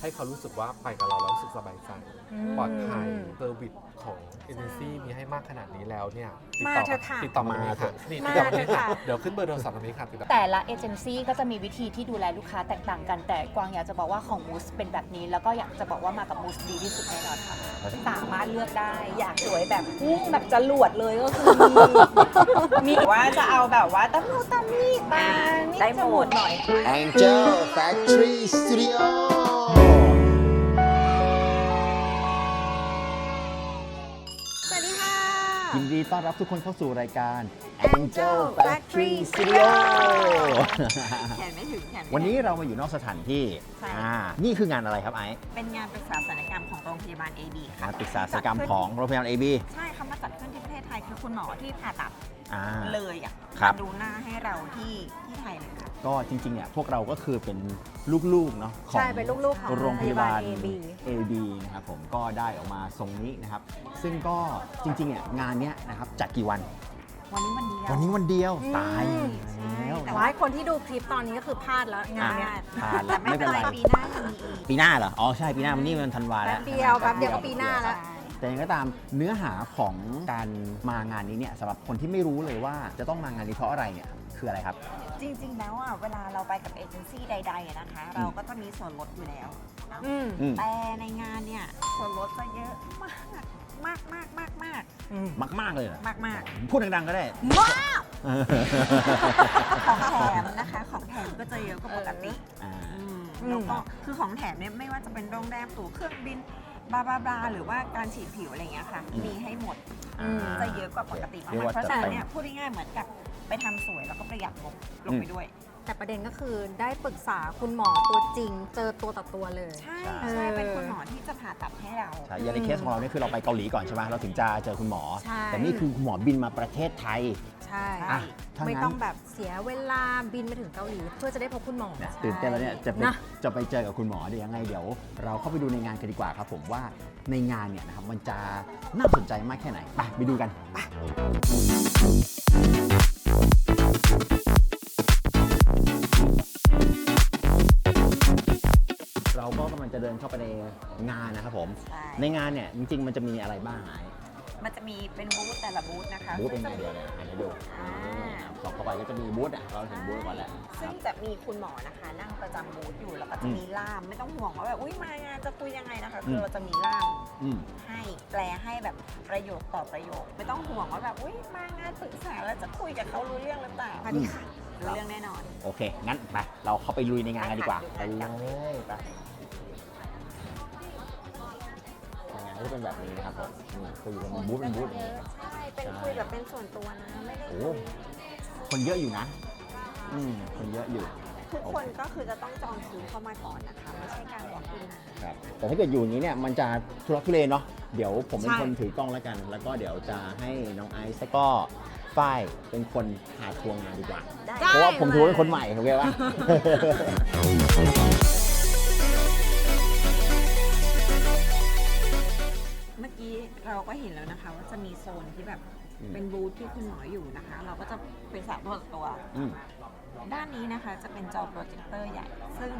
ให้เขารู้สึกว่าไปกับเราแล้วรู้สึกสบายใจอืมปลอดภัยเซอร์วิสของเอเจนซี่มีให้มากขนาดนี้แล้วเนี่ยติดมาต่อเถอะค่ะติดต่อมาเลยค่ะนี่มาติดต่อมาเลยเถอะค่ะค่ะเดี๋ยวขึ้นเบอร์โทรศัพท์ตรงนี้ค่ะติดต่อแต่ละเอเจนซี่ก็จะมีวิธีที่ดูแลลูกค้าแตกต่างกัน แต่กวางอยากจะบอกว่าของมูสเป็นแบบนี้ แล้วก็อยากจะบอกว่ามากับมูสดีที่สุดแน่นอนค่ะสามารถเลือกได้ อยากสวยแบบพุ่งแบบจรวดเลยก็คือมีมีว่าจะเอาแบบว่าตะมูตะมีตานี่ได้หมดจหน่อย Angel Factory Studio ยินดีต้อนรับทุกคนเข้าสู่รายการ Angel Factory Studio แขนไม่ถึงแขนไม่วันนี้เรามาอยู่นอกสถานที่ใช่ อ่านี่คืองานอะไรครับไอซ์เป็นงานปรึกษาศัลยกรรมของโรงพยาบาล AB ค่ะงานปรึกษาศัลยกรรมของโรงพยาบาล AB ใช่เขามาจัดขึ้น คือคุณหมอที่ผ่าตัดอ่า เลยอะครับ มาดูหน้าให้เราที่ที่ไทยเลยค่ะ ก็จริงๆเนี่ยพวกเราก็คือเป็นลูกๆเนาะของ ใช่เป็นลูกๆของโรงพยาบาลโรงพยาบาล AB AB นะครับผมก็ได้ออกมาทรงนี้นะครับ ซึ่งก็จริงๆเนี่ยงานเนี้ยนะครับจัดกี่วัน วันนี้วันเดียววันนี้วันเดียวอืม ตายใช่แล้วแต่ว้ายคนที่ดูคลิปตอนนี้ก็คือพลาดแล้วงานเนี้ยพลาดแล้วแต่ไม่เป็นไรไม่เป็นไรปีหน้าจะมีอีก ปีหน้าเหรอ อ๋อใช่ปีหน้าวันนี้มันธันวาแป๊แล้วบเดียวแป๊บเดียวก็ปีหน้าแล้ว ใช่ แต่ยังไงก็ตามเนื้อหาของการมางานนี้เนี่ยสำหรับคนที่ไม่รู้เลยว่าจะต้องมางานนี้เพราะอะไรเนี่ยคืออะไรครับ จริง ๆ แล้วอะเวลาเราไปกับเอเจนซี่ใดๆอะนะคะ เราก็จะมีส่วนลดอยู่แล้วเนอะอืม อืม แต่ในงานเนี่ยส่วนลดจะเยอะมากมากมากมากมากอืมมากมาก ๆ เลยเหรอมากมากพูดดัง ๆ ก็ได้ มากของแถมนะคะ ของแถมก็จะเยอะกว่าปกติอ่า อืมอืมแล้วก็คือของแถมเนี่ยไม่ว่าจะเป็นโรงแรมตั๋วเครื่องบิน บลาบลาบลาหรือว่าการฉีดผิวอะไรอย่างเงี้ยค่ะอืมมีให้หมดอ่า จะเยอะกว่าปกติมากเรียกว่าๆเพราะฉะนั้นจัดเต็มเนี่ยพูดง่ายๆเหมือนกับไปทำสวยแล้วก็ประหยัดงบลงไปด้วย แต่ประเด็นก็คือได้ปรึกษาคุณหมอตัวจริง เจอตัวต่อตัวเลยใช่ใช่ใช่เป็นคุณหมอที่จะผ่าตัดให้เรา ใช่อย่างในเคสของเราเนี่ยคือเราไปเกาหลีก่อนใช่ไหมเราถึงจะเจอคุณหมอ ใช่ แต่นี่คือคุณหมอบินมาประเทศไทย ใช่ใช่อะถ้าไม่งั้นต้องแบบเสียเวลาบินไปถึงเกาหลี เพื่อจะได้พบคุณหมอ เนี่ยตื่นเต้นแล้วเนี่ยจะไปนะ จะไปเจอกับคุณหมอเดี๋ยวยังไงเดี๋ยว เราเข้าไปดูในงานกันดีกว่าครับผมว่าในงานเนี่ยนะครับมันจะน่าสนใจมากแค่ไหนไปไปดูกันไป ก็กำลังจะเดินเข้าไปในงานนะครับผม ใช่ ในงานเนี่ยจริงๆมันจะมีอะไรบ้างไอ้มันจะมีเป็นบูธแต่ละบูธนะคะบูธเป็นไงซึ่งจะเดี๋ยวเนี่ยให้ดูอ่าสองเข้าไปก็จะมีบูธอะเราเห็นบูธก่อนแหละคซึ่รังบ จะมีคุณหมอนะคะ นั่งประจำบูธอยู่แล้วก็อืจะมมีล่ามไม่ต้องห่วงว่าแบบอุ้ยมางานจะคุยยังไงนะคะอืคือม เราจะมีล่ามอืม ให้แปลให้แบบประโยคต่อประโยค ไม่ต้องห่วงว่าแบบอุ้ยมางานปรึกษาแล้วจะคุยกับเขารู้เรื่องหรือเปล่าสวัสดีค่ะรู้เรื่องแน่นอน โอเค งั้นไปเราเข้าไปลุยในงานกันดีกว่าไปไปค่ะ เลยไป ก็จะเป็นแบบนี้นะครับผมนี่คืออยู่เป็นบูธเป็นบูธอย่างนี้ ใช่ เป็นคุยแบบเป็นส่วนตัวนะ ไม่ได้โอ้คนเยอะอยู่นะ อืมคนเยอะอยู่ ทุกคนก็คือจะต้องจองคิวเข้ามาก่อนนะคะ ไม่ใช่การบอกอินนะ ครับแต่ถ้าเกิดอยู่อย่างนี้เนี่ยมันจะทุรักทุเลเนาะเดี๋ยวผมเป็นใช่ คนถือกล้องแล้วกัน แล้วก็เดี๋ยวจะให้น้องไอซ์แล้วก็ฝ้ายเป็นคนพาทัวร์งานดีกว่า ได้ เพราะว่าผมถือว่าเป็นคนใหม่โอเคปะ เราก็เห็นแล้วนะคะ ว่าจะมีโซนที่แบบอืมเป็นบูธที่คุณหมออยู่นะคะ เราก็จะเป็นสาตัวต่อตัว อืม ด้านนี้นะคะจะเป็นจอโปรเจคเตอร์ใหญ่ ซึ่ง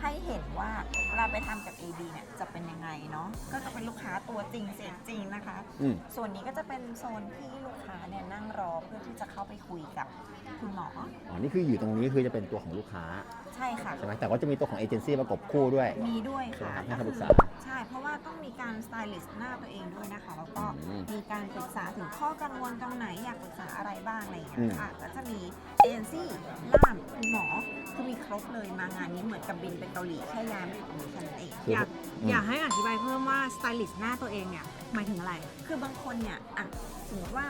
ให้เห็นว่าเวลาไปทำกับ AB เนี่ยจะเป็นยังไงเนาะก็จะเป็นลูกค้าตัวจริงเสียงจริงนะคะ อืม ส่วนนี้ก็จะเป็นโซนที่ลูกค้าเนี่ยนั่งรอเพื่อที่จะเข้าไปคุยกับ คุณหมอ อ๋อ นี่คืออยู่ตรงนี้คือจะเป็นตัวของลูกค้าใช่ค่ะ ใช่ไหมแต่ว่าจะมีตัวของเอเจนซี่ประกบคู่ด้วย มีด้วยค่ะใช่ไหมครับให้คำปรึกษาใช่ เพราะว่าต้องมีการสไตลิสต์หน้าตัวเองด้วยนะคะ แล้วก็อืมมีการปรึกษาถึงข้อกังวลตรงไหนอยากปรึกษาอะไรบ้างอะไรอย่างเงี้อืยมค่ะแล้วจะมีเอเจนซี่ล่ามคุณหมอคือมีครบเลยมางานนี้เหมือนกับบินไปเกาหลีแค่ย้ายมาอยู่ตรงนี้แค่นั้นเอง คืออยากอืมอยากให้อธิบายเพิ่มว่าสไตลิสต์หน้าตัวเองเนี่ย หมายถึงอะไร คือบางคนเนี่ยอะสมมติว่า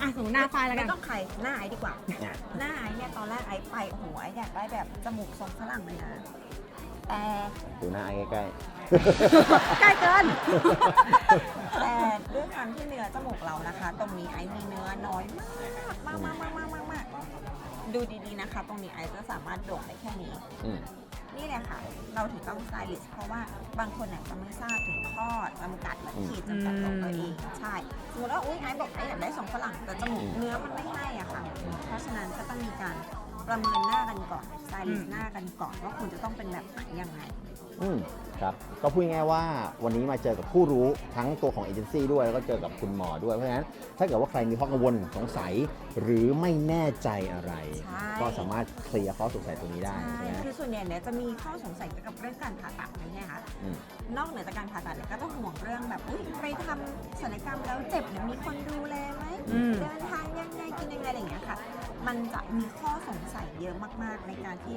อะสมมติหน้าไฟล์แล้วกันไม่ต้องใครหน้าไอซ์ดีกว่าเนี่ยหน้าไอซ์เนี่ยตอนแรกไอซ์ไปโอ้โหไอซ์อยากได้แบบจมูกทรงฝรั่งเลยนะแต่ดูหน้าไอ้ใกล้ใกล้เกิน แต่ด้วยความที่เนื้อจมูกเรานะคะ ตรงนี้ไอซ์มีเนื้อน้อยมากมากมากมากมากมากดูดีๆนะคะ ตรงนี้ไอซ์จะสามารถโด่งได้แค่นี้ ๆอืม นี่แหละค่ะ เราถึงต้องสไตลิสต์เพราะว่าบางคนเนี่ยจะไม่ทราบถึงข้อจำกัดและขีดจำกัดของตัวเองใช่สมมติว่าอุ้ยไอซ์บอกไอซ์อยากได้สองฝรั่งแต่จมูกอืมเนื้อมันไม่ให้อะค่ะ เพราะฉะนั้นก็ต้องมีการประเมินหน้ากันก่อนสไตลิสต์หน้ากันก่อนว่าคุณจะต้องเป็นแบบไหนยังไง อืมครับก็พูดง่ายๆว่าวันนี้มาเจอกับผู้รู้ทั้งตัวของเอเจนซี่ด้วยแล้วก็เจอกับคุณหมอด้วยเพราะฉะนั้นถ้าเกิดว่าใครมีข้อกังวลสงสัยหรือไม่แน่ใจอะไร ใช่ ก็สามารถเคลียร์ข้อสงสัยตรงนี้ได้ใช่ใช่ไหม คือส่วนใหญ่เนี่ยจะมีข้อสงสัยเกี่ยวกับเรื่องการผ่าตัดนะเนี่ยค่ะอืม นอกเหนือจากการผ่าตัดเนี่ยก็จะห่วงเรื่องแบบอุ๊ยไปทำศัลยกรรมแล้วเจ็บเนี่ยมีคนดูแลไหมอืม เดินทางยังไงกินยังไงอะไรอย่างเงี้ยค่ะ มันจะมีข้อสงสัยเยอะมากๆในการที่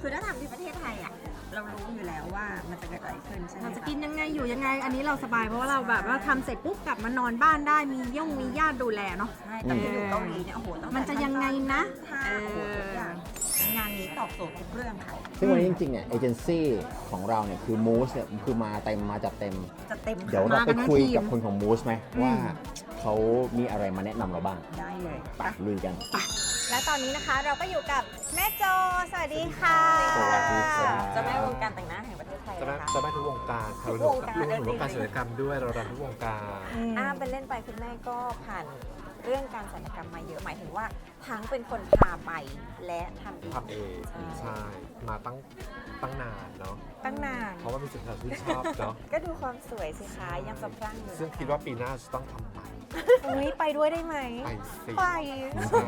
คือถ้าทำที่ประเทศไทยอะ เรารู้อยู่แล้วว่ามันจะเกิดอะไรขึ้นใช่ไหมเราจะคกินยังไงอยู่ยังไง อันนี้เราสบายเพราะว่าเราแบบว่าทำเสร็จปุ๊บกลับมานอนบ้านได้มีย่งมีญาติดูแลเนาะ ใช่แต่ที่อยู่เกาหลีเนี่ยโอ้โหตั้งแต่มันจะยังไงนะ ท่าโอ้โหทุกอย่างงานนี้ ตอบโจทย์ทุกเรื่องค่ะ ซึ่งวันนี้จริงๆเนี่ยเอเจนซี่ของเราเนี่ยคือมูสเนี่ยคือมาเต็มมาจัดเต็ม จะเต็มเดี๋ยวค่ะเรามากัไปนทั้งคุยทีมกับคนของมูสไหมอืมว่าเขามีอะไรมาแนะนำเราบ้างได้เลยไปลุยกัน และตอนนี้นะคะเราก็อยู่กับแม่โจ สวัสดีค่ะสวัสดีครับ เจะแม่วงการแต่งหน้าแห่งประเทศไทยจะแม่นะคะ จะแม่ทุกวงการค่ะทุกวงการ รวมถึงวงการจริงๆศิลปกรรมด้วยเรารันทุกวงการ อ้าเป็นเล่นไปคุณแม่ก็ผ่าน เรื่องการศัลยกรรมมาเยอะหมายถึงว่า ทั้งเป็นคนพาไปและทำเองทำเองใช่ใช่มาตั้งตั้งนานเนาะตั้งนานเพราะว่ามีสิ่งที่เราชื่นชอบเนาะก็ดูความสวยสิคะยังสะพรั่งอยู่ซึ่งคิดว่าปีหน้าจะต้องทำใหม่อุ้ยไปด้วยได้ไหมไปสิไปใช่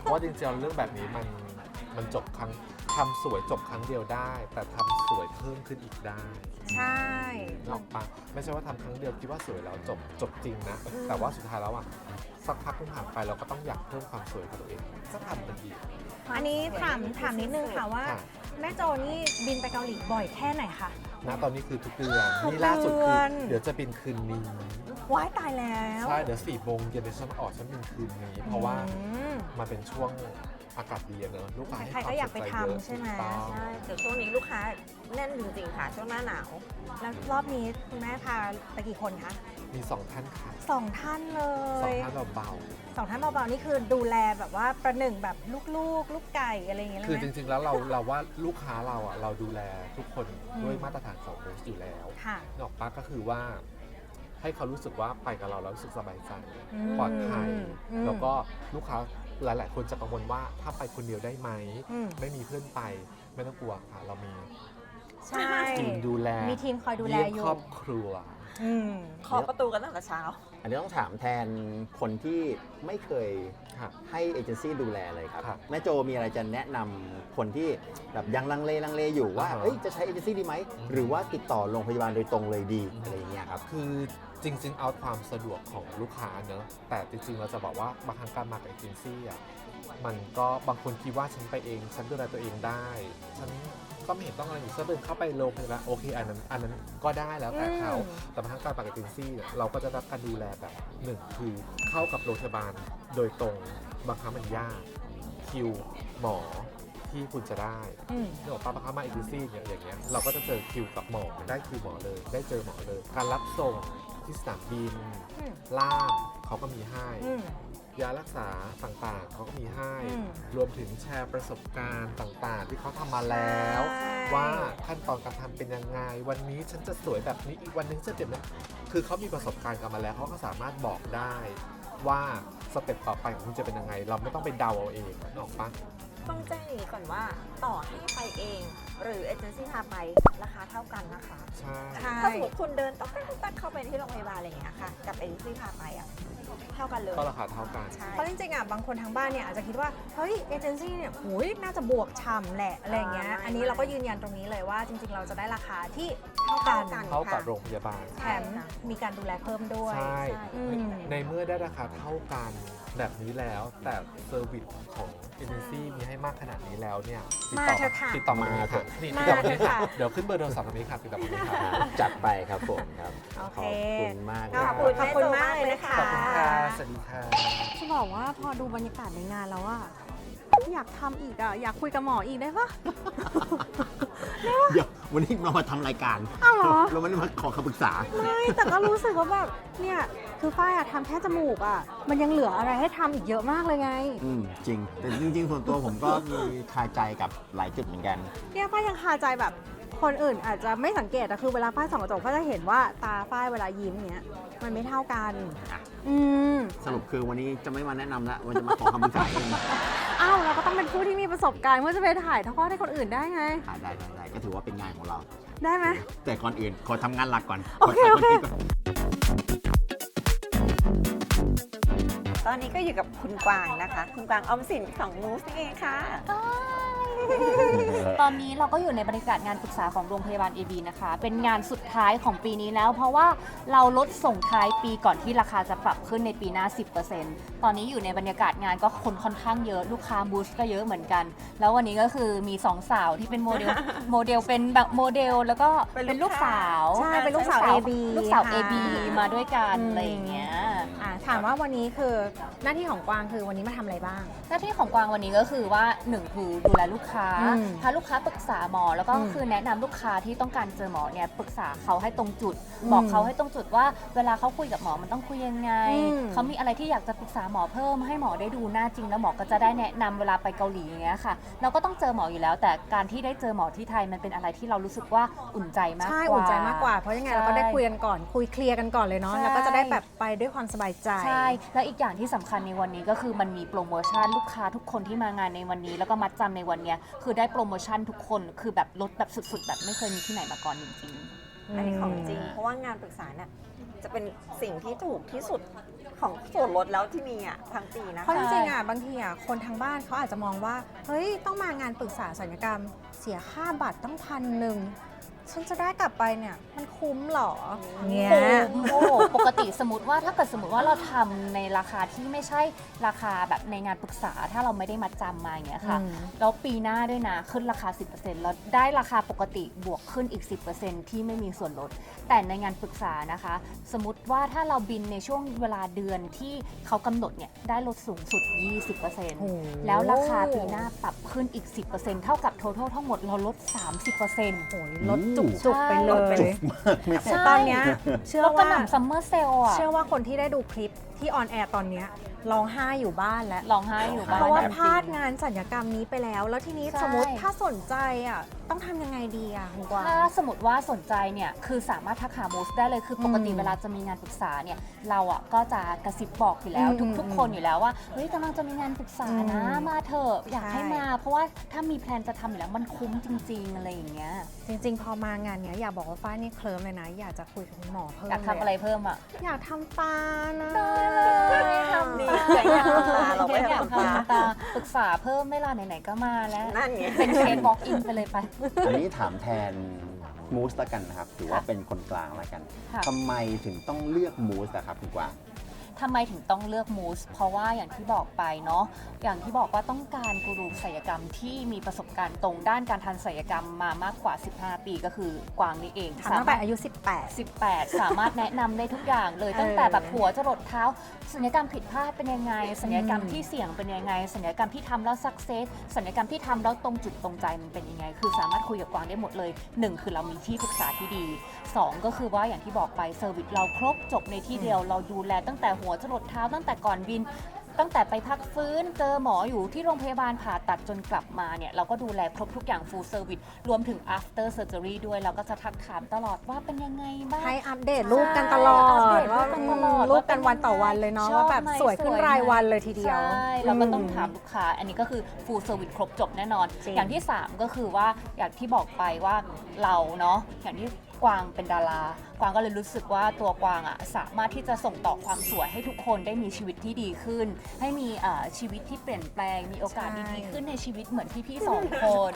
เพราะว่าจริงๆเรื่องแบบนี้มันมันจบครั้งทำสวยจบครั้งเดียวได้ แต่ทำสวยเพิ่มขึ้นอีกได้ใช่นึกออกปะไม่ใช่ว่าทำครั้งเดียวคิดว่าสวยแล้วจบจบจริงนะ แต่ว่าสุดท้ายแล้วอะ สักพักนึงผ่านไปเราก็ต้องอยากเพิ่มความสวยของตัวเองก็ทำมันอีก อันนี้ถามถามนิดนึงค่ะว่า ค่ะ แม่โจนี่บินไปเกาหลีบ่อยแค่ไหนคะณตอนนี้คือทุกเดือนทุกนี่ล่าสุดคืเดืออน เดี๋ยวจะบินคืนนี้ว้ายตายแล้วใช่เดี๋ยวสี่โมงเย็นเดี๋ยวฉันออกฉันบินคืนนี้ เพราะว่าอืม มันเป็นช่วง อากาศดีอะเนอะลูกค้าให้ใครๆก็อยากไปควมสนใจเะทำใช่ไหมถูกต้องใช่แต่ช่วงนี้ลูกค้าแน่นจริงๆค่ะ ช่วงหน้าหนาว แล้วรอบนี้คุณแม่พาไปกี่คนคะมีสองท่านค่ะสองท่านเลสองยท่านเราเบาสองท่านเบาๆนี่คือดูแลแบบว่าประหนึ่งแบบลูกๆ ลูกไก่อะไรอย่างเงี้ยเลยคือไหจม ริงๆแล้วเราเราว่าลูกค้าเราอะเราดูแลทุกคนอืม ด้วยมาตรฐานของมูสอยู่แล้วค่ะนกออกปะก็คือว่า ให้เขารู้สึกว่าไปกับเราแล้วรู้สึกสบายใจอืมปลอดภัย อืมแล้วก็ลูกค้า หลาย ๆ คนจะกังวลว่าถ้าไปคนเดียวได้ไหม อืม ไม่มีเพื่อนไปไม่ต้องกลัวค่ะ เรามีใช่ ทีมดูแลมีทีมคอยดูแลเยี่ยมอยู่ครอบครัว อืมเคาะประตูกันตั้งแต่เช้า อันนี้ต้องถามแทนคนที่ไม่เคย ค่ะให้เอเจนซี่ดูแลเลยครับ ครับแม่โจมีอะไรจะแนะนำคนที่แบบยังลังเลลังเลอยู่ว่าอ่าฮะเอ้ยจะใช้เอเจนซี่ดีไหม อืม หรือว่าติดต่อโรงพยาบาลโดยตรงเลยดีอะไรอย่างเงี้ยครับ คือจริง ๆ เอาความสะดวกของลูกค้าเนอะแต่จริง ๆ เราจะบอกว่าบางครั้งการมากับเอเจนซี่อะมันก็บางคนคิดว่าฉันไปเอง ฉันดูแลตัวเองได้ ฉัน ก็ไม่เห็นต้องอะไรอยู่ฉันเดินเข้าไปโรงพยาบาลโอเคอันนั้นอันนั้นก็ได้แล้วแต่เขาอืม แต่บางครั้งการมากับเอเจนซี่เนี่ยเราก็จะรับการดูแลแบบหนึ่งคือเข้ากับโรงพยาบาลโดยตรงบางครั้งมันยากคิวหมอที่คุณจะได้ อืมเนื่องจากบางครั้งมาเอเจนซี่เนี่ยอย่างเงี้ยเราก็จะเจอคิวกับหมอได้คิวหมอเลย ได้เจอหมอเลย การรับส่งที่สนามบินอืม ล่ามเขาก็มีให้ อืม ยารักษาต่างๆ เขาก็มีให้ อืมรวมถึงแชร์ประสบการณ์ต่างๆ ที่เขาทำมาแล้ว ใช่ ว่าขั้นตอนการทำเป็นยังไง วันนี้ฉันจะสวยแบบนี้อีกวันหนึงฉันจะเจ็บแบบคือเขามีประสบการณ์กันมาแล้วเขาก็สามารถบอกได้ว่าสเต็ปต่อไปของคุณจะเป็นยังไง เราไม่ต้องไปเดาเอาเองนึกออกปะ ต้องแจ้งอย่างนี้ก่อนว่าต่อให้ไปเอง หรือเอเจนซี่พาไปราคาเท่ากันนะคะ ใช่ใช่ถ้าสมมติคุณเดินต้องตั้งตั้งเข้าไปที่โรงพยาบาลอะไรอย่างเงี้ยค่ะ กับเอเจนซี่พาไปอะ เท่ากันเลย ก็ราคาเท่ากันใช่เพราะจริงๆอะบางคนทางบ้านเนี่ยอาจจะคิดว่า เฮ้ยเอเจนซี่เนี่ยหูยน่าจะบวกฉ่ำแหละอะไรอย่างเงี้ย อ่าไม่ อันนี้เราก็ยืนยันตรงนี้เลยว่าจริงๆ เราจะได้ราคาที่เท่ากันเท่ากันเท่ากับโรงพยาบาล แถมมีการดูแลเพิ่มด้วย ใช่ อืม ในเมื่อได้ราคาเท่ากัน แบบนี้แล้ว แต่เซอร์วิสของเอเจนซี่มีให้มากขนาดนี้แล้วเนี่ยติดต่อมาเถอะค่ะติดต่อมามาเถค่ะอะนี่มาติดต่อมาเถนี้อะค่ะค่ะ เดี๋ยวขึ้นเบอร์โทรศัพท์ตรงนี้ค่ะติดต่อมานี้ค่ะ จัดไปครับผมครับ โอขเค อบคุณมากขอบรัคุณขอบคุณมากเลยนะคะ ขอบคุณค่ะสวัสดีค่ะ จะบอกว่าพอดูบรรยากาศในงานแล้วอะ อยากทำอีกอะอยากคุยกับหมออีกได้ปะ เดี๋ยววันนี้เรามาทำรายการอ้าวเหรอ เราไม่ได้มาขอคำปรึกษา ไม่แต่ก็รู้สึกว่าแบบเนี่ยคือฝ้ายอะทำแค่จมูกอะมันยังเหลืออะไรให้ทำอีกเยอะมากเลยไง อืมจริง แต่จริง ๆ ส่วนตัวผมก็มีคาใจกับหลายจุดเหมือนกัน เนี่ยฝ้ายยังคาใจแบบคนอื่นอาจจะไม่สังเกตแต่คือเวลาฝ้ายส่องกระจกฝ้ายจะเห็นว่าตาฝ้ายเวลายิ้มเนี้ยมันไม่เท่ากันอะอืม สรุปคือวันนี้จะไม่มาแนะนำละวันจะมาขอคำปรึกษาเอง อ้าวเราก็ต้องเป็นผู้ที่มีประสบการณ์เพื่อจะไปถ่ายทอดให้คนอื่นได้ไง อะได้ได้ได้ก็ถือว่าเป็นงานของเรา ได้ไหม แต่ก่อนอื่นขอทำงานหลักก่อนโอเคขโอเคทำงานก่นตอนนี้ก็อยู่กับคุณกวางนะคะ คุณกวางออมสินของมูสนี่เองค่ะ ตอนนี้เราก็อยู่ในบรรยากาศงานปรึกษาของโรงพยาบาล AB นะคะ เป็นงานสุดท้ายของปีนี้แล้ว เพราะว่าเราลดส่งท้ายปีก่อนที่ราคาจะปรับขึ้นในปีหน้า 10%ตอนนี้อยู่ในบรรยากาศงานก็คนค่อนข้างเยอะลูกค้าบูสก็เยอะเหมือนกัน แล้ววันนี้ก็คือมีสองสาวที่เป็นโมเดลโมเดลเป็นแบบโมเดลแล้วก็เป็นเป็นลูลูกกสาสาววใช่เป็นลูกสาว AB ลูกสาวค่ะ AB มาด้วยกันอืมอะไรอย่างเงี้ยอ่า ถามว่าวันนี้คือหน้าที่ของกวางคือวันนี้มาทำอะไรบ้าง หน้าที่ของกวางวันนี้ก็คือว่าหนึ่งคือดูแลลูกค้าอืมพาลูกค้าปรึกษาหมอ แล้วก็อืมคือแนะนำลูกค้าที่ต้องการเจอหมอเนี่ยปรึกษาเขาให้ตรงจุด อืมบอกเขาให้ตรงจุดว่า เวลาเขาคุยกับหมอมันต้องคุยยังไงอืมเขามีอะไรที่อยากจะปรึกษาหมอเพิ่มให้หมอได้ดูหน้าจริง แล้วหมอก็จะได้แนะนำเวลาไปเกาหลีอย่างเงี้ยค่ะ เราก็ต้องเจอหมออยู่แล้ว แต่การที่ได้เจอหมอที่ไทยมันเป็นอะไรที่เรารู้สึกว่าอุ่นใจมากกว่า ใช่อุ่นใจมากกว่าเพราะยังไงเราก็ได้คุยกันก่อน คุยเคลียร์กันก่อนเลยเนาะใช่ แล้วก็จะได้แบบไปด้วยความสบายใจใช่ แล้วอีกอย่างที่สำคัญในวันนี้ก็คือมันมีโปรโมชั่นลูกค้าทุกคนที่มางานในวันนี้ แล้วก็มัดจำในวันเนี้ยคือได้โปรโมชั่นทุกคนคือแบบลดแบบสุดๆ แบบไม่เคยมีที่ไหนมาก่อนจริง อันนี้ของจริง เพราะว่างานปรึกษาเนี่ยจะเป็นสิ่งที่ถูกที่สุดของส่วนลดแล้วที่มีอะทั้งปีนะเพราะคะจริงๆอะบางทีอะคนทางบ้านเขาอาจจะมองว่า เฮ้ย ต้องมางานปรึกษาสัญญกรรม เสียค่าบัตรต้องพันหนึ่ง ฉันจะได้กลับไปเนี่ย มันคุ้มเหรอๆเนี่ย โอ้โหปกติสมมติว่าถ้าเกิดสมมติว่าเราทำในราคาที่ไม่ใช่ราคาแบบในงานปรึกษาถ้าเราไม่ได้มัดจำมาอย่างเงี้ยค่ะ อืม แล้วปีหน้าด้วยนะขึ้นราคา 10%แล้วได้ราคาปกติบวกขึ้นอีก 10%ที่ไม่มีส่วนลด แต่ในงานปรึกษานะคะ สมมติว่าถ้าเราบินในช่วงเวลาเดือนที่เขากำหนดเนี่ยได้ลดสูงสุด 20%แล้วราคาปีหน้าปรับขึ้นอีก 10%เท่ากับทั้งทั้งหมดเราลด 30%โอ้ยลดจุกๆไปเลใช่ยจุกมากไม่แต่ตอนเนี้ยเชื่อแล้วก็ว่าหนำซัมเมอร์เซลอะ เชื่อว่าคนที่ได้ดูคลิป ที่ออนแอร์ตอนเนี้ยร้องไห้อยู่บ้านแล้วร้องไห้อยู่บ้าน เพราะว่าจงๆพลาดงานสัญญกรรมนี้ไปแล้ว แล้วทีนี้ใช่ สมมติถ้าสนใจอะต้องทำยังไงดีอะคุณกวาง ถ้าสมมติว่าสนใจเนี่ยคือสามารถทักหามูสได้เลยคือปกติอืมเวลาจะมีงานปรึกษาเนี่ยเราอะก็จะกระซิบบอกอยู่แล้ว อืมทุกอืมทุกคนอยู่แล้วว่าเฮ้ยกำลังจะมีงานปรึกษานะอืมมาเถอะอยากให้ใช่มา เพราะว่าถ้ามีแพลนจะทำอยู่แล้วมันคุ้มจริง ๆ อะไรอย่างเงี้ยจริง ๆ พอมางานเนี้ยอยากบอกว่าฟ้านี่เคลิ้มเลยนะ อยากจะคุยกับคุณหมอเพิ่มอยากทำอะไรเพิ่มอะ อยากทำตานะทำดีตาใจอยากทำตาเราไปอยากทำตาทำตาปรึกษาเพิ่มไม่ล่ะไหนๆก็มาแล้ว นั่นไงเป็นเคส walk in ไปเลยไป อันนี้ถามแทนมูสละกันนะครับ ถือว่าค่ะเป็นคนกลางละกันค่ะ ทำไมถึงต้องเลือกมูสอะครับคุณกวาง ทำไมถึงต้องเลือกมูสเพราะว่าอย่างที่บอกไปเนาะอย่างที่บอกว่าต้องการกูรูศัลยกรรมที่มีประสบการณ์ตรงด้านการทันศัลยกรรมมามากกว่า 15 ปีก็คือกวางนี่เองทำตั้งแต่อายุ 18 18 สามารถแนะนำได้ทุกอย่างเลยเออตั้งแต่แบบหัวจรดเท้าศัลยกรรมผิดพลาดเป็นยังไงศัลยกรรมอืมที่เสี่ยงเป็นยังไงศัลยกรรมที่ทำแล้วสักเซสศัลยกรรมที่ทำแล้วตรงจุดตรงใจมันเป็นยังไง คือสามารถคุยกับกวางได้หมดเลยหนึ่งคือเรามีที่ปรึกษาที่ดีสองก็คือว่าอย่างที่บอกไปเซอร์วิสเราครบจบในที่เดียวเราดูแลตั้งแต่หัวจรดเท้าตั้งแต่ก่อนบิน ตั้งแต่ไปพักฟื้นเจอหมออยู่ที่โรงพยาบาลผ่าตัดจนกลับมาเนี่ยเราก็ดูแลครบทุกอย่าง full service รวมถึง after surgery ด้วยเราก็จะทักถามตลอดว่าเป็นยังไงบ้าง ให้อัปเดตรูปกันตลอใช่อัปดเดตรูว่าปกันตลอดรูปกันวันต่อวันเลยเนาะชอบว่าแบบไหมสวยขึ้นสวยไหม รายวันเลยทีเดียว ใช่เราก็ต้องมถามลูกค้า อันนี้ก็คือ full service ครบจบแน่นอน จริง อย่างที่ 3 ก็คือว่าอย่างที่บอกไปว่าเราเนาะอย่างที่กวางเป็นดาราก วางก็เลยรู้สึกว่าตัวกวางอะสามารถที่จะส่งต่อความสวยให้ทุกคนได้มีชีวิตที่ดีขึ้น ให้มีเอ่อชีวิตที่เปลี่ยนแปลง มีโอกาสใช่ ดีๆขึ้นในชีวิตเหมือนพี่ๆสองคน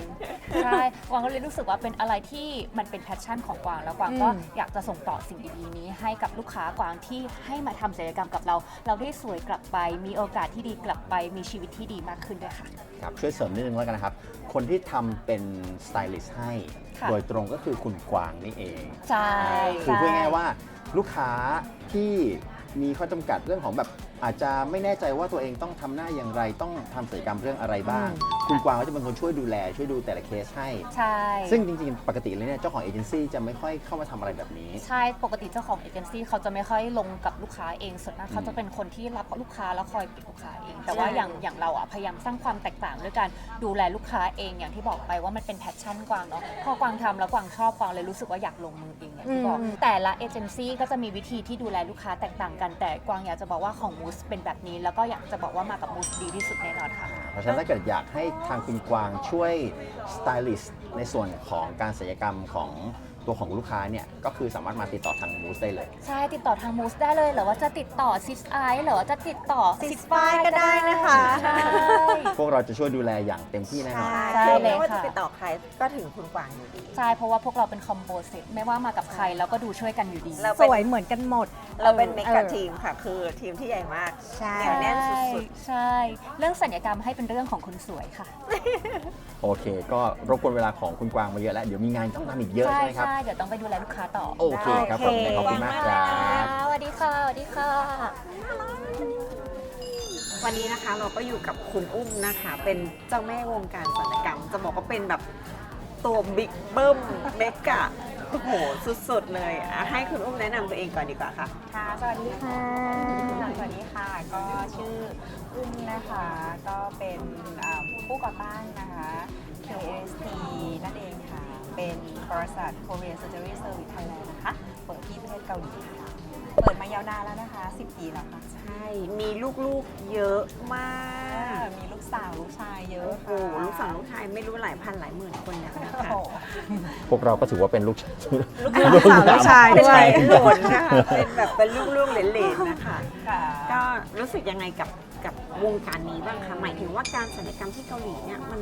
ใช่กวางก็เลยรู้สึกว่าเป็นอะไรที่มันเป็นแพชชั่นของกวางแล้วกวางก็อืม อยากจะส่งต่อสิ่งดีๆนี้ ให้กับลูกค้ากวางที่ให้มาทำศัลยกรรมกับเรา เราได้สวยกลับไป มีโอกาสที่ดีกลับไป มีชีวิตที่ดีมากขึ้นด้วยค่ะ ครับช่วยเสริมนิดนึงแล้วกันนะครับ คนที่ทำเป็นสไตลิสต์ให้ ค่ะ โดยตรงก็คือคุณกวางนี่เอง ใช่ คือพูดใช่ง่ายๆว่าลูกค้าที่มีข้อจำกัดเรื่องของแบบ อาจจะไม่แน่ใจว่าตัวเองต้องทำหน้าอย่างไร ต้องทำศัลยกรรมเรื่องอะไรบ้าง คุณกวางก็จะเป็นคนช่วยดูแล ช่วยดูแต่ละเคสให้ ใช่ ซึ่งจริงๆ ปกติเลยเนี่ยเจ้าของเอเจนซี่จะไม่ค่อยเข้ามาทำอะไรแบบนี้ ใช่ ปกติเจ้าของเอเจนซี่เขาจะไม่ค่อยลงกับลูกค้าเองส่วนมากเขาจะเป็นคนที่รับลูกค้าแล้วคอยปิดลูกค้าเอง แต่ว่าใช่อย่างอย่างเราอะพยายามสร้างความแตกต่างด้วยการดูแลลูกค้าเองอย่างที่บอกไปว่ามันเป็นแพชชั่นกวางเนาะ พอกวางทำแล้วกวางชอบกวางเลยรู้สึกว่าอยากลงมือเองอย่างที่บอก อืม แต่ละเอเจนซี่ก็จะมีวิธีที่ดูแลลูกค้าแตกต่างกัน แต่กวางอยากจะบอกว่าของมูสเป็นแบบนี้ แล้วก็อยากจะบอกว่ามากับมูสดีที่สุดแน่นอนค่ะ เพราะฉะนั้นถ้าเกิดอยากให้ทางคุณกวางช่วยสไตลิสต์ในส่วนของการศัลยกรรมของ ตัวของลูกค้าเนี่ยก็คือสามารถมาติดต่อทางมูสได้เลย ใช่ติดต่อทางมูสได้เลยหรือว่าจะติดต่อซิสไอหรือว่าจะติดต่อ Six Five ก็ได้นะคะ ใช่ พวกเราจะช่วยดูแลอย่างเต็มที่แน่นอน ใช่คือเลยไม่ว่าค่ะจะติดต่อใครก็ถึงคุณกวางอยู่ดี ใช่เพราะว่าพวกเราเป็นคอมโบเซตไม่ว่ามากับใครแล้วก็ดูช่วยกันอยู่ดี เราสวยเหมือนกันหมดเราเป็นเมกะออทีมค่ะ คือทีมที่ใหญ่มาก ใช่ เหนียวแน่นสุด ใช่ เรื่องสัญญกรรมให้เป็นเรื่องของคนสวยค่ะ โอเค ก็รบกวนเวลาของคุณกวางมาเยอะแล้ว เดี๋ยวมีงานต้องทำอีกเยอะใช่ใช่ไหมครับ ใช่เดี๋ยวต้องไปดูแลลูกค้าต่อ โอเคครับผมขอบคุณมากครับ สวัสดีค่ะสวัสดีค่ะ วันนี้นะคะเราก็อยู่กับคุณอุ้มนะคะ เป็นเจ้าแม่วงการศัลยกรรม จะบอกว่าเป็นแบบตัวบิ๊กเบิ้มเมกะโอ้โหสุดๆเลยอะให้คุณอุ้มแนะนำตัวเองก่อนดีกว่าค่ะ ค่ะ สวัสดีค่ะ สวัสดีค่ะ ก็ชื่ออุ้มนะคะ ก็เป็นอ่าผู้ก่อตั้งนะคะ KST นั่นเองค่ะ เป็นบริษัท Korea Surgery Service Thailand นะคะ เปิดที่ประเทศเกาหลีค่ะ เปิดมายาวนานแล้วนะคะ 10 ปีแล้วค่ะ ใช่ มีลูกๆเยอะมาก มีลูกสาวลูกชายเยอะโอ้โห ค่ะลูกสาวลูกชายไม่รู้หลายพันหลายหมื่นคนแล้วนะโอ้คะ โห พวกเราก็ถือว่าเป็นลูกลูกสาว ลูกชายเป็นด้วหยลาย หลนนะคะเป็นแบบเป็นลูกๆเหลนๆนะคะ ค่ะ ก็รู้สึกยังไงกับกับวงการนี้บ้างคะ หมายถึงว่าการศัลยกรรมที่เกาหลีเนี่ยมัน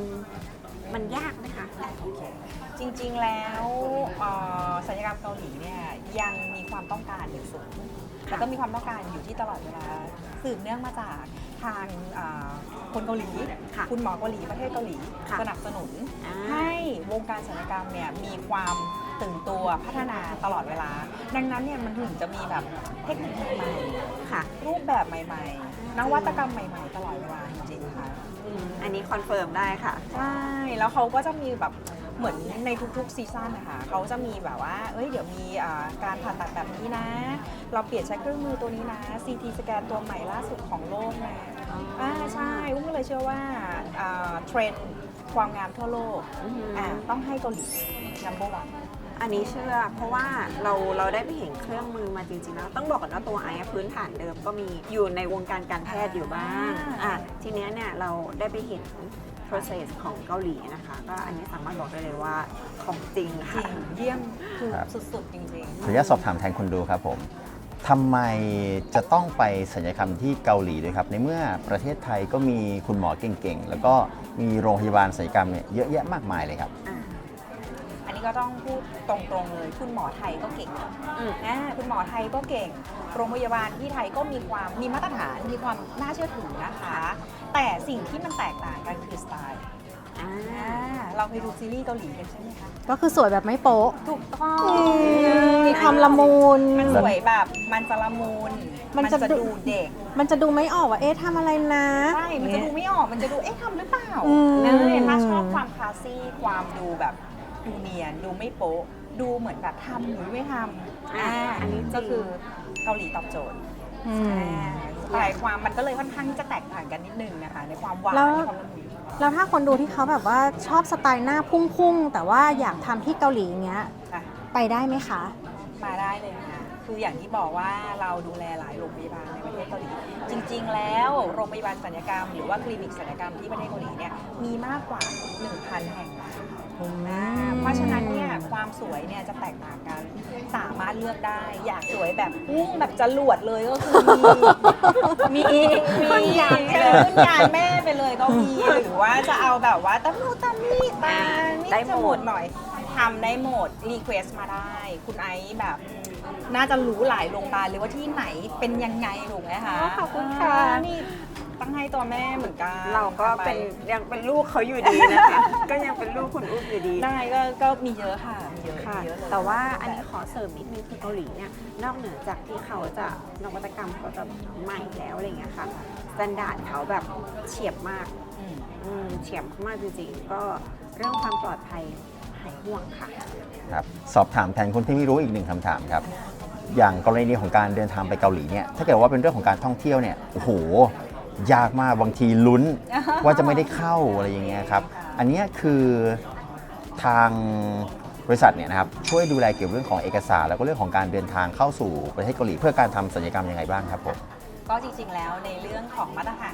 มันยากไหมคะโอเค จริงๆ แล้วเอ่อศัลยกรรมเกาหลีเนี่ยยังมีความต้องการอยู่สูงแล้วก็มีความต้องการอยู่ที่ตลอดเวลาสืบเนื่องมาจากทางเอ่อคนเกาหลีค่ะคุณหมอเกาหลีประเทศเกาหลีค่ะสนับสนุนอ่าให้วงการศัลยกรรมเนี่ยมีความตื่นตัวพัฒนาตลอดเวลา ดังนั้นเนี่ยมันถึงจะมีแบบเทคนิคใหม่ค่ะๆรูปแบบใหม่ๆนวัตกรรมใหม่ๆ ตลอดเวลาจริงๆค่ะอืมอันนี้คอนเฟิร์มได้ค่ะ ใช่ แล้วเขาก็จะมีแบบ เหมือนในทุกๆซีซั่นนะคะเขาจะมีแบบว่า เอ้ยเดี๋ยวมีอ่าการผ่าตัดแบบนี้นะ เราเปลี่ยนใช้เครื่องมือตัวนี้นะ CT สแกนตัวใหม่ล่าสุดของโลกนะอ่าใช่อุ้มก็เลยเชื่อว่าอ่าเทรนด์ความงามทั่วโลกอืมอ่าต้องให้เกาหลี number one อันนี้เชื่อเพราะว่าเราเราได้ไปเห็นเครื่องมือมาจริงๆแล้วต้องบอกก่อนว่าตัวไอ้อะพื้นฐานเดิมก็มีอยู่ในวงการการแพทย์อยู่บ้างอ่าอะทีเนี้ยเนี่ยเราได้ไปเห็น process ของเกาหลีนะคะ ก็อันนี้สามารถบอกได้เลยว่าของจริงจริค่ะ งเยี่ยมคือครับ สุดๆจริง ขออนุญาตสอบถามแทนคนดูครับผมทำไมจะต้องไปศัลยกรรมที่เกาหลีด้วยครับ ในเมื่อประเทศไทยก็มีคุณหมอเก่งๆ แล้วก็มีโรงพยาบาลศัลยกรรมเนี่ยเยอะแยะมากมายเลยครับ ๆ อันนี้ก็ต้องพูดตรงๆเลย คุณหมอไทยก็เก่งอืมอ่าคุณหมอไทยก็เก่ง โรงพยาบาลที่ไทยก็มีความมีมาตรฐานมีความน่าเชื่อถือนะคะ แต่สิ่งที่มันแตกต่างกันคือสไตล์อ่าอ่าเราเคยดูซีรีส์เกาหลีกันใช่ไหมคะ ก็คือสวยแบบไม่โป๊ะถูกต้องมีความละมุน มันสวยแบบมันจะละมุนมันจะจะดูดูเด็ก มันจะดูไม่ออกว่าเอ๊ะทำอะไรนะ ใช่ มันจะดูไม่ออก มันจะดูเอ๊ะทำหรือเปล่าอืมเนยถ้าชอบความคลาสซี่ ความดูแบบดูเนียน ดูไม่โป๊ะ ดูเหมือนแบบทำหรือไม่ทำอ่าอันนี้จริงก็คือเกาหลีตอบโจทย์ อืมอ่าแต่ความมันก็เลยค่อนข้างที่จะแตกต่างกันนิดนึงนะคะ ในความหวานแล้วในความละมุน แล้วถ้าคนดูที่เขาแบบว่าชอบสไตล์หน้าพุ่งๆ แต่ว่าอยากทำที่เกาหลีอย่างเงี้ยค่ะ ไปได้ไหมคะ มาได้เลยค่ะ คืออย่างที่บอกว่าเราดูแลหลายโรงพยาบาลในประเทศเกาหลี จริง ๆ แล้วโรงพยาบาลศัลยกรรม หรือว่าคลินิกศัลยกรรมที่ประเทศเกาหลีเนี่ยมีมากกว่า 1,000 แห่ง อ่าเพราะฉะนั้นเนี่ยความสวยเนี่ยจะแตกต่างกัน สามารถเลือกได้ อยากสวยแบบพุ่งแบบจรวดเลยก็คือมี มีมีขึ้นยานไปเลยขึ้นยานแม่ไปเลยก็มีหรือว่าจะเอาแบบว่าตะมูตะมีตานี่ได้จหมดมูกหน่อยทำได้หมดรีเควสมาได้ คุณไอซ์แบบ น่าจะรู้หลายโรงพยาบาลเลยว่าที่ไหนเป็นยังไงถูกไหมคะอ๋อขอบคุณค่ะอ่านี่ ตั้งให้ตัวแม่เหมือนกันเราก็เป็นยังเป็นลูกเขาอยู่ดีนะคะ ก็ยังเป็นลูกคุณอุ้มอยู่ดี ได้ก็ก็มีเยอะค่ะมีเยอะค่ะมีเยอะเลยแต่ว่าอันนี้ขอเสริมนิดนึงคือเกาหลีเนี่ยนอกเหนือจากที่เขาจะนวัตกรรมเขาจะใหม่แล้วอะไรเงี้ยค่ะสแตนดาร์ดเขาแบบเฉียบมากอืมอืมเฉียบมากจริงๆ ก็เรื่องความปลอดภัยหายห่วงค่ะครับสอบถามแทนคนที่ไม่รู้อีกหนึ่งคำถามครับอย่างกรณีของการเดินทางไปเกาหลีเนี่ยถ้าเกิดว่าเป็นเรื่องของการท่องเที่ยวเนี่ยโอ้โห ยากมากบางทีลุ้นว่าจะไม่ได้เข้าอะไรอย่างเงี้ยครับ อันเนี้ยคือทางบริษัทเนี่ยนะครับช่วยดูแลเกี่ยวกับเรื่องของเอกสาร แล้วก็เรื่องของการเดินทางเข้าสู่ประเทศเกาหลีเพื่อการทำศัลยกรรมยังไงบ้างครับผมก็จริงๆ แล้วในเรื่องของมาตรฐาน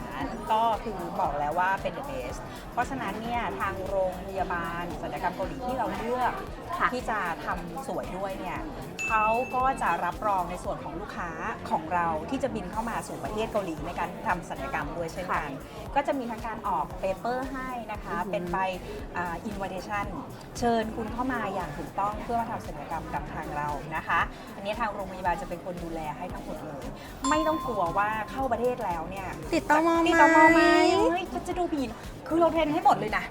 ก็คือบอกแล้วว่าเป็น the best เพราะฉะนั้นเนี่ยทางโรงพยาบาลศัลยกรรมเกาหลีที่เราเลือก ค่ะ ที่จะทำสวยด้วยเนี่ยเขาก็จะรับรองในส่วนของลูกค้าของเราที่จะบินเข้ามาสู่ประเทศเกาหลีในการทำศัลยกรรมด้วยเช่นกัน ก็จะมีทั้งการออกเปเปอร์ให้นะคะอือหือเป็นใบอินวิเดชันเชิญคุณเข้ามาอย่างถูกต้องเพื่อมาทำศัลยกรรมกับทางเรานะคะ อันนี้ทางโรงพยาบาลจะเป็นคนดูแลให้ทั้งหมดเลย ไม่ต้องกลัวว่าเข้าประเทศแล้วเนี่ยติดต่อมอติดต่อมอไหมไหมเฮ้ยจะดูผี คือเราเทรนให้หมดเลยนะ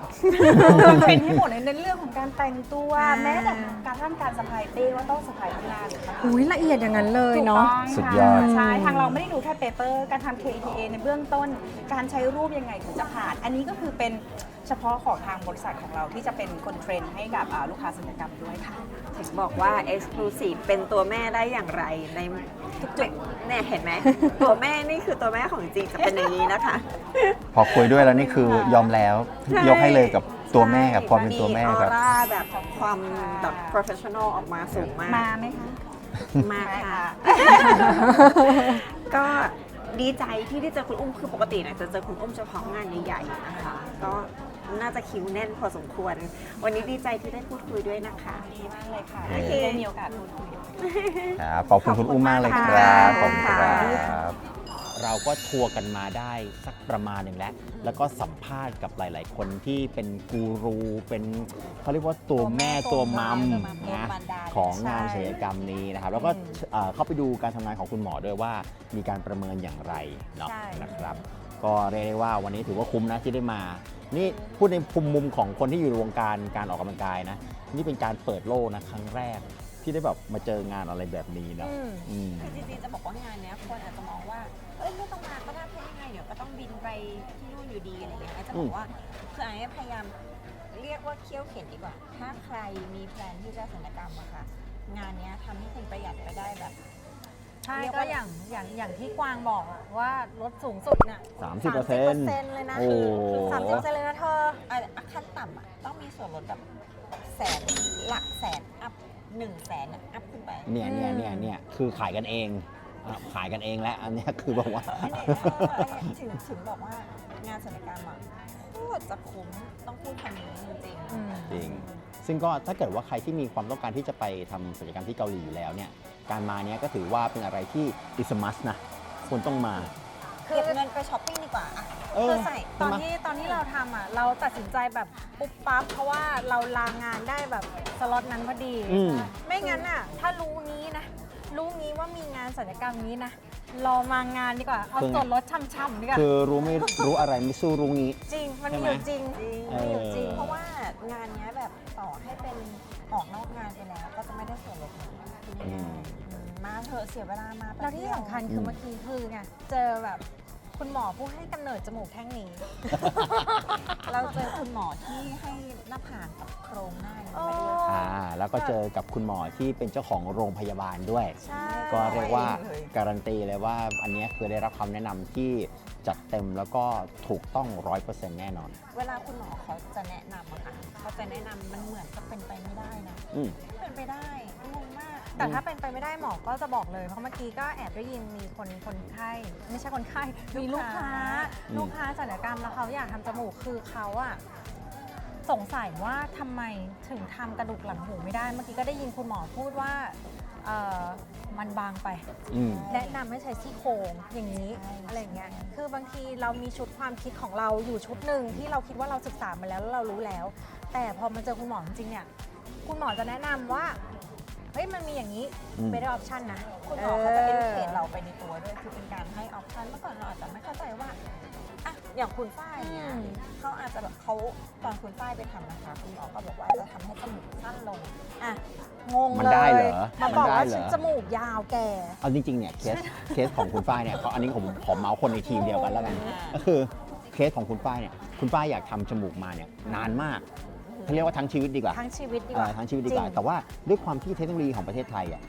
เราเทรนให้หมดเลยในเรื่องของการแต่งตัวอ่า แม้แต่การท่านการสะพายเป้ว่าต้องสะพายข้างหน้าหรือข้างหลัง อุ้ยละเอียดอย่างนั้นเลยถูกเนาะต้องสุดค่ะยอด ใช่ ทางเราไม่ได้ดูแค่เปเปอร์ การทำ KTA ในเบื้องต้น การใช้รูปยังไงถึงจะผ่าน อันนี้ก็คือเป็น เฉพาะของทางบริษัทของเราที่จะเป็นคนเทรนให้กับอ่าลูกค้าศัลยกรรมด้วยค่ะ ถึงบอกว่า Exclusive เป็นตัวแม่ได้อย่างไรในทุกจุดเนี่ยเห็นไหม ตัวแม่นี่คือตัวแม่ของจริงจะเป็นอย่างนี้นะคะ พอคุยด้วยแล้วนี่คือยอมแล้ว ใช่ ยกให้เลยกับตัวแม่กับความเป็นตัวแม่ครับออร่าแบบความแบบ professional ออกมาสูงมาก มาไหมคะ มากค่ะ ก็ดีใจที่ได้เจอคุณอุ้มคือปกติเนี่ยจะเจอคุณอุ้มเฉพาะงานใหญ่ๆนะคะ ก็ น่าจะคิวแน่นพอสมควร วันนี้ดีใจที่ได้พูดคุยด้วยนะคะดีมากเลยค่ะโอเคที่ได้มีโอกาสพูดคุยครับขอบคุณคุณอุ้มมากเลยคขอบคุณรัมากบขอบคุณคค่ะรับ เราก็ทัวร์กันมาได้สักประมาณหนึ่งแล้ว แล้วก็สัมภาษณ์กับหลาย ๆ คนที่เป็นกูรู เป็นเขาเรียกว่าตัวแม่ตัวมัมตัวมัมนะตัวมารดาของงานใช่ศัลยกรรมนี้นะครับ แล้วก็อืมเอ่อเข้าไปดูการทำงานของคุณหมอด้วยว่ามีการประเมินอย่างไรเนาะใช่นะครับ ก็เรียกได้ว่าวันนี้ถือว่าคุ้มนะที่ได้มา นี่พูดในภูมิมุมของคนที่อยู่ในวงการการออกกำลังกายนะ นี่เป็นการเปิดโลกนะครั้งแรก ที่ได้แบบมาเจองานอะไรแบบนี้เนาะอืม อืม คือจริงๆจะบอกว่างานเนี้ยคนอาจจะมองว่า เอ้ยไม่ต้องมาก็ได้เพราะยังไงเดี๋ยวก็ต้องบินไปที่นู่นอยู่ดีอะไรเงี้ยอาจจะบอกว่าคือไอ้พยายามเรียกว่าเคี่ยวเข็นดีกว่า ถ้าใครมีแพลนที่จะศัลยกรรมอะค่ะ งานเนี้ยทำให้คุณประหยัดไปได้แบบใช่เรียกก็ว่า อย่างอย่างอย่างที่กวางบอกอะว่าลดสูงสุดเนี่ย30% 30%เลยนะโอ้สามสิบเปอร์เซ็นต์เลยนะเธออะขั้นต่ำอะต้องมีส่วนลดแบบแสนหลักแสนอัพหนึ่งแสนอะอัพขึ้นไปเนี่ยเนี่ยเนี่ยเนี่ยคือขายกันเองอะขายกันเองแล้วอันเนี้ยคือบอกว่า อันนี้เอออันนี้ถึงถึงบอกว่างานศัลยกรรมอะโคตรจะคุ้มต้องพูดคำนี้จริงๆอืม จริง ซึ่งก็ถ้าเกิดว่าใครที่มีความต้องการที่จะไปทำศัลยกรรมที่เกาหลีอยู่แล้วเนี่ยการมาเนี้ยก็ถือว่าเป็นอะไรที่ is a must นะควรต้องมาเก็บเงินไปช้อปปิ้งดีกว่าอะเออคือใส่ตอนใช่ไหม ที่ตอนที่เราทำอะ เราตัดสินใจแบบปุ๊บปั๊บ เพราะว่าเราลางานได้แบบสล็อตนั้นพอดี อืม ไม่งั้นอะ ถ้ารู้งี้นะ รู้งี้ว่ามีงานศัลยกรรมนี้นะ รอมางานดีกว่า เอาส่วนลดช่ำๆดีกว่า คือรู้ไม่รู้อะไรไม่สู้รู้งี้ จริง มันใช่มีไหมอยู่จริงจริงเออมีอยู่จริง เพราะว่างานเนี้ยแบบต่อให้เป็นออกนอกงานไปแล้ว ก็จะไม่ได้ส่วนลดเลยคืออืง่ายมๆอืม มาเถอะเสียเวลามาแล้วที่สำคัญอืคือมเมื่อกี้คือไงเจอแบบ คุณหมอผู้ให้กำเนิดจมูกแท่งนี้ เราเจอคุณหมอที่ให้หน้าผากกับโครงหน้านี้มาด้วยอ่าแล้วก็เจอกับคุณหมอที่เป็นเจ้าของโรงพยาบาลด้วย ใช่ ก็เรียกว่าเลยการันตีเลยว่าอันเนี้ยคือได้รับคำแนะนำที่จัดเต็มแล้วก็ถูกต้องร้อยเปอร์เซ็นต์แน่นอน เวลาคุณหมอเขาจะแนะนำอะค่ะเขาจะแนะนำมันเหมือนจะเป็นไปไม่ได้นะ อืม เป็นไปได้งงมาก แต่ถ้าเป็นไปไม่ได้หมอก็จะบอกเลย เพราะเมื่อกี้ก็แอบได้ยินมีคนคนไข้ไม่ใช่คนไข้มีลูกค้าอืมลูกค้าศัลยกรรมแล้วเขาอยากทำจมูกคือเขาอะสงสัยว่าทำไมถึงทำกระดูกหลังหูไม่ได้ เมื่อกี้ก็ได้ยินคุณหมอพูดว่าเอ่อมันบางไป อืม แนะนำให้ใช้ซี่โครงอย่างนี้อะไรอย่างเงี้ย คือบางทีเรามีชุดความคิดของเราอยู่ชุดหนึ่งที่เราคิดว่าเราศึกษามาแล้วแล้วเรารู้แล้ว แต่พอมาเจอคุณหมอจริงๆเนี่ย คุณหมอจะแนะนำว่า เฮ้ยมันมีอย่างนี้อืมไม่ได้ออปชันนะคุณหมอเขาจะเอ็นเทรเราไปในตัวด้วย คือเป็นการให้ออปชั่นเมื่อก่อนเราอาจจะไม่เข้าใจว่าอะอย่างคุณฝ้ายเนี่ยอืมเขาอาจจะแบบเขาตอนคุณฝ้ายไปทำนะคะ คุณหมอก็บอกว่าจะทำให้จมูกสั้นลง อะงงมันเลได้ยเหรอมาบอกมันได้ว่าเหรอ ฉันจมูกยาวแกเอาจริงๆ เนี่ยเคสเคสของคุณฝ้ายเนี่ยเขาอันนี้ผมขอเมาส์คนในทีมเดียวกันแล้วกัน ก็คือเคสของคุณฝ้ายเนี่ยคุณฝ้ายอยากทำจมูกมาเนี่ยนานมาก เขาเรียกว่าทั้งชีวิตดีกว่าทั้งชีวิตดีกเอ่ว่าอทั้งชีวิตดีกว่า จริง แต่ว่าด้วยความที่เทคโนโลยีของประเทศไทยอะ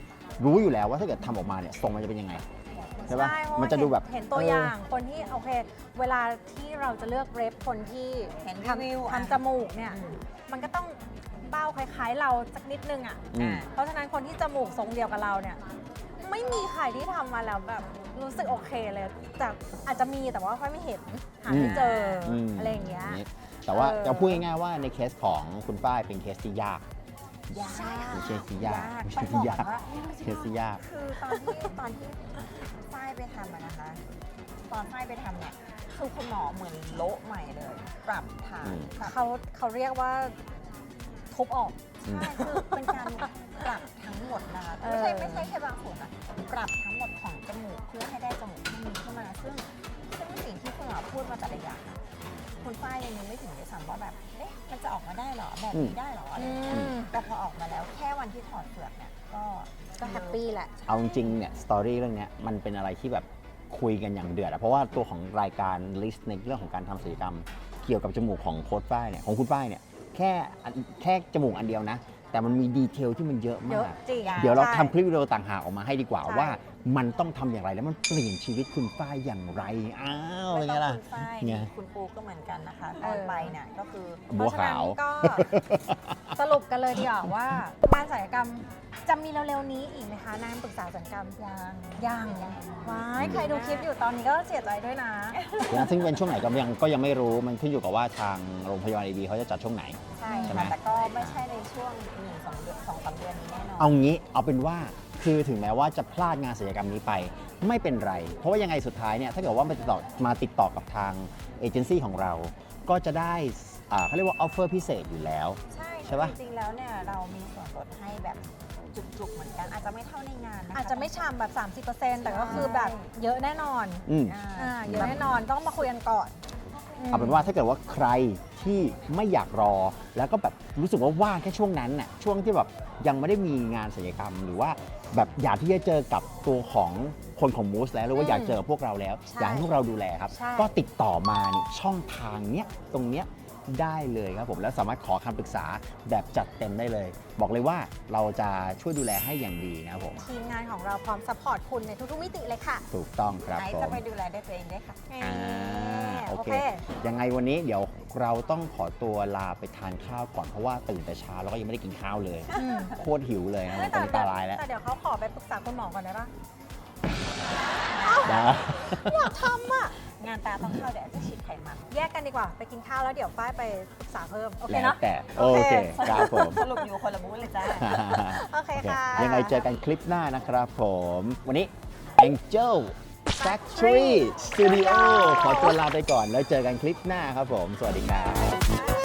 รู้อยู่แล้วว่าถ้าเกิดทำออกมาเนี่ยทรงมันจะเป็นยังไง ใช่ปะเพรามันจะดูแบบเห็นตัวเอออ อย่างคนที่โอเค เวลาที่เราจะเลือกเรฟคนที่เห็นทรีวิวำอะ ทำจมูกเนี่ย มันก็ต้องเบ้าคล้ายๆ เราสักนิดนึงอะ อืม เพราะฉะนั้นคนที่จมูกทรงเดียวกับเราเนี่ย ไม่มีใครที่ทำมาแล้วแบบรู้สึกโอเคเลยแต่อาจจะมีแต่ว่าค่อยไม่เห็นหาไม่เจออม อะไรอย่างเงี้ยนี่ แต่ว่าเออ จะพูดง่ายๆว่าในเคสของคุณฝ้ายเป็นเคสที่ยากยากไม่ใช่ที่ยากยากไม่ต้อใช่งบอกที่ยากว่าเคสที่ยาก คือตอนที่ตอนที่ฝ้ายไปทำอะนะคะ ตอนฝ้ายไปทำเนี่ยคือคุณหมอเหมือนโละใหม่เลย ปรับฐานอืม ปรับเขาเขาเรียกว่าทุบออก อืม ใช่คือเป็นการปรับทั้งหมดนะคะเอไม่อใช่ไม่ใช่แค่บางส่วนนะปรับทั้งหมดของจมูกเพื่อให้ได้จมูกที่มีขึ้นมาซึ่งซึ่งสิ่งที่คุณหมอพูดมาแต่ละอย่างอะ คุณฝ้ายยังนึกไม่ถึงเลยซ้ำว่าแบบ เอ๊ะ มันจะออกมาได้เหรอ แบบนี้ได้เหรออะไรอย่างเงี้ยอืมแต่พอออกมาแล้วแค่วันที่ถอดเปลือกเนี่ย ก็ก็แฮปปี้แหละ เอาจริงๆเนี่ยสตอรี่เรื่องเนี้ยมันเป็นอะไรที่แบบคุยกันอย่างเดือดอะเพราะว่าตัวของรายการลิสต์ในเรื่องของการทำศัลยกรรม เกี่ยวกับจมูกของโค้ดฝ้ายเนี่ยของคุณฝ้ายเนี่ยแค่อันแค่จมูกอันเดียวนะ แต่มันมีดีเทลที่มันเยอะเยมาอะก จริง เดี๋ยวเราใช่ทำคลิปวิดีโอต่างหากออกมาให้ดีกว่าใช่ ว่า มันต้องทำอย่างไรแล้วมันเปลี่ยนชีวิตคุณฝ้ายอย่างไร อ้าวเป็นไงไม่ต้อล่ะงคุณฝ้ายไงคุณปูก็เหมือนกันนะคะตอนไปเนี่ยก็คือบัวขาว เพระฉะนั้นก็ สรุปกันเลยดีกว่าว่างานศัลยกรรมจะมีเร็วๆนี้อีกไหมคะนายปรึกษาศัลยกรรมยังยังว้ายใครดูคลิปอยู่ตอนนี้ก็เสียใจด้วยนะ นะซึ่งเป็นช่วงไหนก็ยังก็ยังไม่รู้มันขึ้นอยู่กับว่าทางโรงพยาบาลอีบีเขาจะจัดช่วงไหน ใช่ใช่ไหม ค่ะแต่ก็ไม่ใช่ในช่วงหนึ่งสองเดือนสองสามเดือนนี้แน่นอนเอางี้เอาเป็นว่า คือถึงแม้ว่าจะพลาดงานศัลยกรรมนี้ไป ไม่เป็นไร เพราะว่ายังไงสุดท้ายเนี่ยถ้าเกิดว่ามาติดต่อมาติดต่อกับทางเอเจนซี่ของเรา ก็จะได้อ่าเขาเรียกว่าออฟเฟอร์พิเศษอยู่แล้ว ใช่ใช่ปะ จริงๆแล้วเนี่ยเรามีส่วนลดให้แบบจุกๆเหมือนกัน อาจจะไม่เท่าในงานนะคะอาจจะไม่ชามแบบ 30%แต่ก็คือแบบเยอะแน่นอนอืม อ่าอ่าเยอะแน่นอนต้องมาคุยกันก่อนมเอาเป็นว่าถ้าเกิดว่าใครที่ไม่อยากรอ แล้วก็แบบรู้สึกว่าว่างแค่ช่วงนั้นน่ะช่วงที่แบบยังไม่ได้มีงานศัลยกรรม หรือว่า แบบอยากที่จะเจอกับตัวของคนของมูสแล้วหรือว่าอืมอยากเจอกับพวกเราแล้วใช่อยากให้พวกเราดูแลครับ ใช่ ก็ติดต่อมานี่ช่องทางเนี้ยตรงเนี้ย ได้เลยครับผม แล้วสามารถขอคำปรึกษาแบบจัดเต็มได้เลย บอกเลยว่าเราจะช่วยดูแลให้อย่างดีนะครับผม ทีมงานของเราพร้อมซัพพอร์ตคุณในทุกๆมิติเลยค่ะถูกต้องครับไอผซ์จะมไปดูแลด้วยตัวเองด้วยค่ะอ่าโอโอเคเค ยังไงวันนี้เดี๋ยวเราต้องขอตัวลาไปทานข้าวก่อนเพราะว่าตื่นแต่เช้าแล้วก็ยังไม่ได้กินข้าวเลย อืมโคตรหิวเลยนะแต่ตอนนี้ตาลายแล้วแต่เดี๋ยวเขาขอไปปรึกษาคุณหมอก่อนได้ปะ นะ อยากทำอะ งานตาต้องเข้าเดี๋ยวจะฉีดไขมันแยกกันดีกว่า ไปกินข้าวแล้วเดี๋ยวฝ้ายไปปรึกษาเพิ่ม โอเคแล้วเนาะ แต่โอโอเค เคครับผม สรุปอยู่คนละบูธเลยจ้าโอเคโอเคค่ะ ยังไงเจอกันคลิปหน้านะครับผม วันนี้ Angel Factory Studio ขอตัวลาไปก่อนแล้วเจอกันคลิปหน้าครับผม สวัสดีครับ